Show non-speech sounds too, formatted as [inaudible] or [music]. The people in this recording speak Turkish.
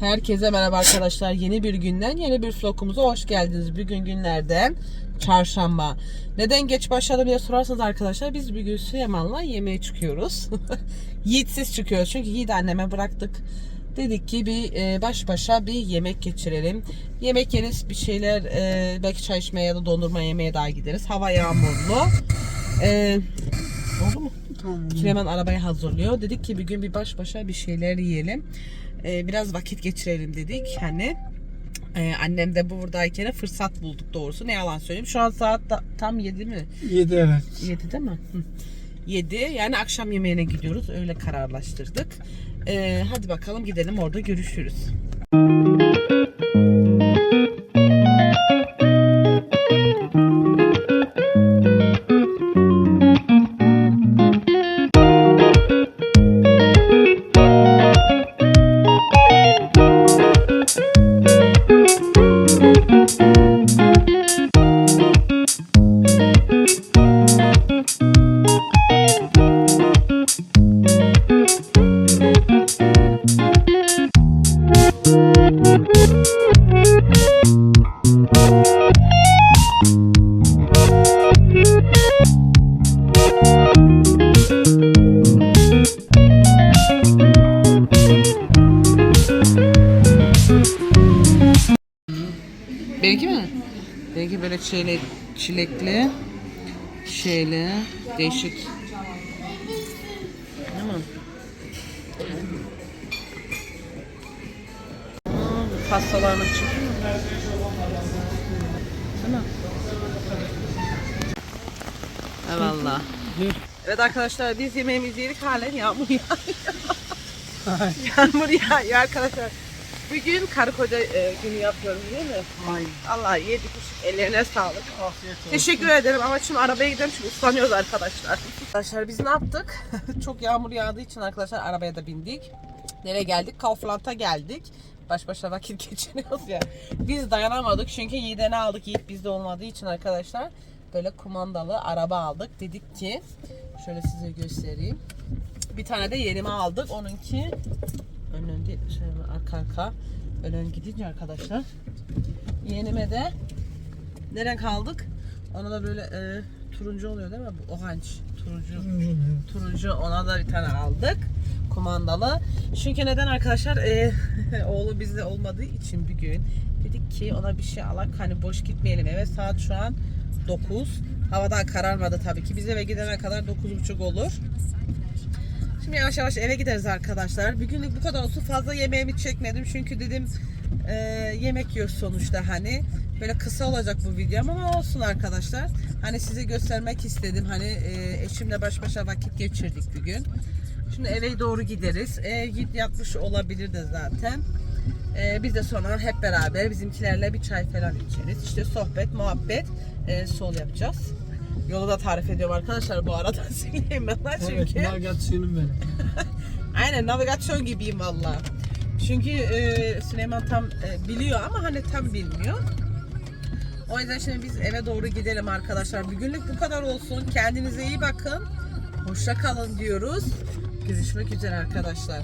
Herkese merhaba arkadaşlar. Yeni bir günden yeni bir vlogumuza hoş geldiniz. Bugün günlerden çarşamba. Neden geç başladım diye sorarsanız arkadaşlar biz bugün Süleyman'la yemeğe çıkıyoruz. [laughs] Yiğitsiz çıkıyoruz çünkü Yiğit'i anneme bıraktık. Dedik ki bir e, baş başa bir yemek geçirelim. Yemek yeriz bir şeyler e, belki çay içmeye ya da dondurma yemeye daha gideriz. Hava yağmurlu. E, oldu mu? Süleyman arabayı hazırlıyor. Dedik ki bir gün bir baş başa bir şeyler yiyelim. Ee, biraz vakit geçirelim dedik. Hani ee, annem de buradayken fırsat bulduk doğrusu. Ne yalan söyleyeyim. Şu an saat da, tam 7 mi? 7 evet. 7 değil mi? Hı. 7 yani akşam yemeğine gidiyoruz. Öyle kararlaştırdık. Ee, hadi bakalım gidelim orada görüşürüz. Benimki mi? Benimki böyle çilek, çilekli, şeyli, değişik. Değil mi? Pastalarını çıkıyor. Değil mi? Eyvallah. Evet arkadaşlar biz yemeğimizi yedik halen yağmur yağıyor. yağmur yağıyor arkadaşlar. Bugün karı koca e, günü yapıyoruz değil mi? Aynen. Allah yedik içtik ellerine sağlık. Afiyet olsun. Teşekkür ederim ama şimdi arabaya gidelim çünkü ıslanıyoruz arkadaşlar. Arkadaşlar biz ne yaptık? [laughs] Çok yağmur yağdığı için arkadaşlar arabaya da bindik. Nereye geldik? Kaufland'a geldik. Baş başa vakit [laughs] geçiriyoruz ya. Biz dayanamadık çünkü Yiğit'e aldık. Yiğit bizde olmadığı için arkadaşlar böyle kumandalı araba aldık. Dedik ki şöyle size göstereyim. Bir tane de yenime aldık. Onunki ön ön değil, şöyle arka arka ön ön gidince arkadaşlar. Yenime de ne renk aldık? Ona da böyle e, turuncu oluyor değil mi? Bu orange, turuncu. Turuncu ona da bir tane aldık. Kumandalı. Çünkü neden arkadaşlar? E, [laughs] oğlu bizde olmadığı için bir gün dedik ki ona bir şey alak hani boş gitmeyelim eve. Saat şu an 9. Hava daha kararmadı tabii ki. Biz eve gidene kadar 9.30 olur. Şimdi yavaş yavaş eve gideriz arkadaşlar. Bir günlük bu kadar olsun. Fazla yemeğimi çekmedim. Çünkü dedim e, yemek yiyoruz sonuçta hani. Böyle kısa olacak bu videom ama olsun arkadaşlar. Hani size göstermek istedim. Hani e, eşimle baş başa vakit geçirdik bir gün. Şimdi eve doğru gideriz. E, git yatmış olabilir de zaten. E, biz de sonra hep beraber bizimkilerle bir çay falan içeriz. İşte sohbet, muhabbet, e, sol yapacağız. Yolu da tarif ediyorum arkadaşlar bu arada [laughs] Süleyman'a çünkü. Evet, navigasyonum benim. [laughs] Aynen navigasyon gibiyim valla. Çünkü e, Süleyman tam e, biliyor ama hani tam bilmiyor. O yüzden şimdi biz eve doğru gidelim arkadaşlar. Bugünlük bu kadar olsun. Kendinize iyi bakın. Hoşça kalın diyoruz. Görüşmek üzere arkadaşlar.